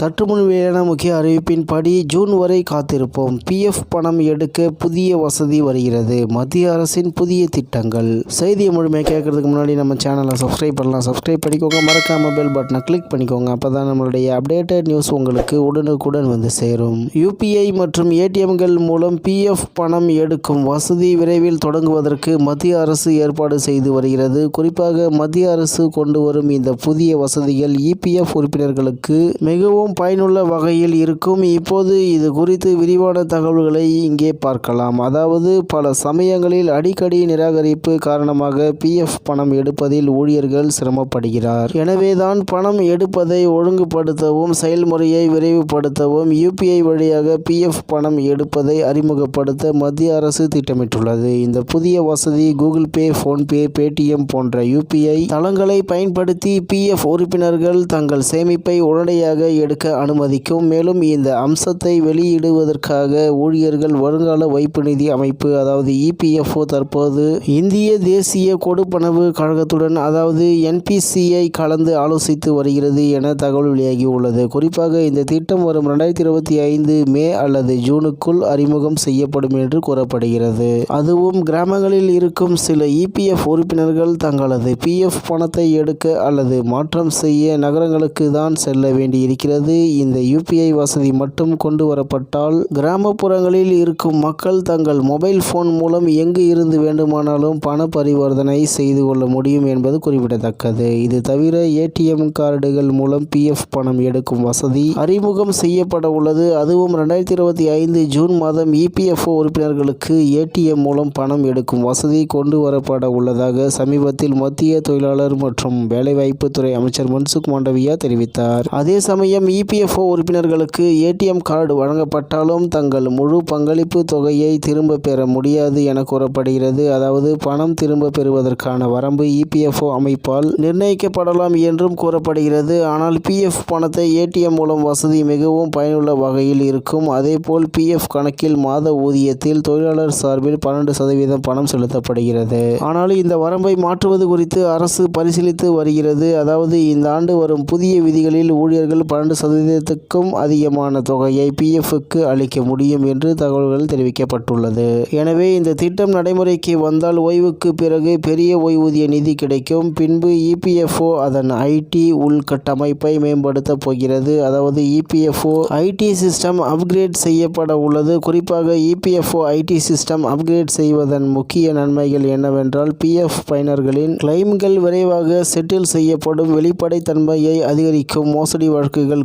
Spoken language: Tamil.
சற்று முன் வெளியான முக்கிய அறிவிப்பின்படி ஜூன் வரை காத்திருப்போம். பிஎஃப் பணம் எடுக்க புதிய வசதி வருகிறது. மத்திய அரசின் புதிய திட்டங்கள். செய்தியை முழுமையாக கேட்கறதுக்கு முன்னாடி நம்ம சேனலை சப்ஸ்கிரைப் பண்ணலாம். சப்ஸ்கிரைப் பண்ணிக்கோங்க. மறக்காம பெல் பட்டனை கிளிக் பண்ணிக்கோங்க. அப்போ தான் நம்மளுடைய அப்டேட்டட் நியூஸ் உங்களுக்கு உடனுக்குடன் வந்து சேரும். யூபிஐ மற்றும் ஏடிஎம்கள் மூலம் பிஎஃப் பணம் எடுக்கும் வசதி விரைவில் தொடங்குவதற்கு மத்திய அரசு ஏற்பாடு செய்து வருகிறது. குறிப்பாக மத்திய அரசு கொண்டு வரும் இந்த புதிய வசதிகள் இபிஎஃப் உறுப்பினர்களுக்கு மிகவும் பயனுள்ள வகையில் இருக்கும். இப்போது இது குறித்து விரிவான தகவல்களை இங்கே பார்க்கலாம். அதாவது பல சமயங்களில் அடிக்கடி நிராகரிப்பு காரணமாக பிஎஃப் பணம் எடுப்பதில் ஊழியர்கள் சிரமப்படுகிறார். எனவேதான் பணம் எடுப்பதை ஒழுங்குபடுத்தவும் செயல்முறையை விரைவுபடுத்தவும் யூபிஐ வழியாக பிஎஃப் பணம் எடுப்பதை அறிமுகப்படுத்த மத்திய அரசு திட்டமிட்டுள்ளது. இந்த புதிய வசதி கூகுள் பே போன்பே பேடிஎம் போன்ற யூபிஐ தளங்களை பயன்படுத்தி பிஎஃப் உறுப்பினர்கள் தங்கள் சேமிப்பை உடனடியாக எடுக்க அனுமதிக்கும். மேலும் இந்த அம்சத்தை வெளியிடுவதற்காக ஊழியர்கள் வருங்கால வைப்பு நிதி அமைப்பு அதாவது இபிஎஃப்ஓ தற்போது இந்திய தேசிய கொடுப்பனவு கழகத்துடன் அதாவது என்பிசிஐ கலந்து ஆலோசித்து வருகிறது என தகவல் வெளியாகியுள்ளது. குறிப்பாக இந்த திட்டம் வரும் ரெண்டாயிரத்தி இருபத்தி ஐந்து மே அல்லது ஜூனுக்குள் அறிமுகம் செய்யப்படும் என்று கூறப்படுகிறது. அதுவும் கிராமங்களில் இருக்கும் சில இபிஎஃப் உறுப்பினர்கள் தங்களது பிஎஃப் பணத்தை எடுக்க அல்லது மாற்றம் செய்ய நகரங்களுக்கு தான் செல்ல வேண்டியிருக்கிறது. இந்த யூபிஐ வசதி மட்டும் கொண்டு வரப்பட்டால் கிராமப்புறங்களில் இருக்கும் மக்கள் தங்கள் மொபைல் போன் மூலம் எங்கு இருந்து வேண்டுமானாலும் பண பரிவர்த்தனை செய்து கொள்ள முடியும் என்பது குறிப்பிடத்தக்கது. இது தவிர ஏடிஎம் கார்டுகள் மூலம் பிஎஃப் பணம் எடுக்கும் வசதி அறிமுகம் செய்யப்பட உள்ளது. அதுவும் ரெண்டாயிரத்தி இருபத்தி ஐந்து ஜூன் மாதம் இபிஎஃப்ஓ உறுப்பினர்களுக்கு ஏடிஎம் மூலம் பணம் எடுக்கும் வசதி கொண்டு வரப்பட உள்ளதாக சமீபத்தில் மத்திய தொழிலாளர் மற்றும் வேலைவாய்ப்புத்துறை அமைச்சர் மன்சுக் மாண்டவியா தெரிவித்தார். அதே சமயம் இபிஎஃப்ஓ உறுப்பினர்களுக்கு ஏடிஎம் கார்டு வழங்கப்பட்டாலும் தங்கள் முழு பங்களிப்பு தொகையை திரும்ப பெற முடியாது என கூறப்படுகிறது. அதாவது பணம் திரும்ப பெறுவதற்கான வரம்பு இபிஎஃப்ஓ அமைப்பால் நிர்ணயிக்கப்படலாம் என்றும் கூறப்படுகிறது. ஆனால் பிஎஃப் பணத்தை ஏடிஎம் மூலம் வசதி மிகவும் பயனுள்ள வகையில் இருக்கும். அதேபோல் பிஎஃப் கணக்கில் மாத ஊதியத்தில் தொழிலாளர் சார்பில் பன்னெண்டு சதவீதம் பணம் செலுத்தப்படுகிறது. ஆனால் இந்த வரம்பை மாற்றுவது குறித்து அரசு பரிசீலித்து வருகிறது. அதாவது இந்த ஆண்டு வரும் புதிய விதிகளில் ஊழியர்கள் பன்னெண்டு சதவீதத்துக்கும் அதிகமான தொகையை பிஎஃப்க்கு அளிக்க முடியும் என்று தகவல்கள் தெரிவிக்கப்பட்டுள்ளது. எனவே இந்த திட்டம் நடைமுறைக்கு வந்தால் ஓய்வுக்கு பிறகு பெரிய ஓய்வூதிய நிதி கிடைக்கும். பின்பு இபிஎஃப்ஓ அதன் ஐடி உள்கட்டமைப்பை மேம்படுத்த போகிறது. அதாவது இபிஎஃப்ஓ ஐடி சிஸ்டம் அப்கிரேட் செய்யப்பட உள்ளது. குறிப்பாக இபிஎஃப்ஓ ஐடி சிஸ்டம் அப்கிரேட் செய்வதன் முக்கிய நன்மைகள் என்னவென்றால் பிஎஃப் பயனர்களின் கிளைம்கள் விரைவாக செட்டில் செய்யப்படும். வெளிப்படைத்தன்மையை அதிகரிக்கும். மோசடி வழக்குகள்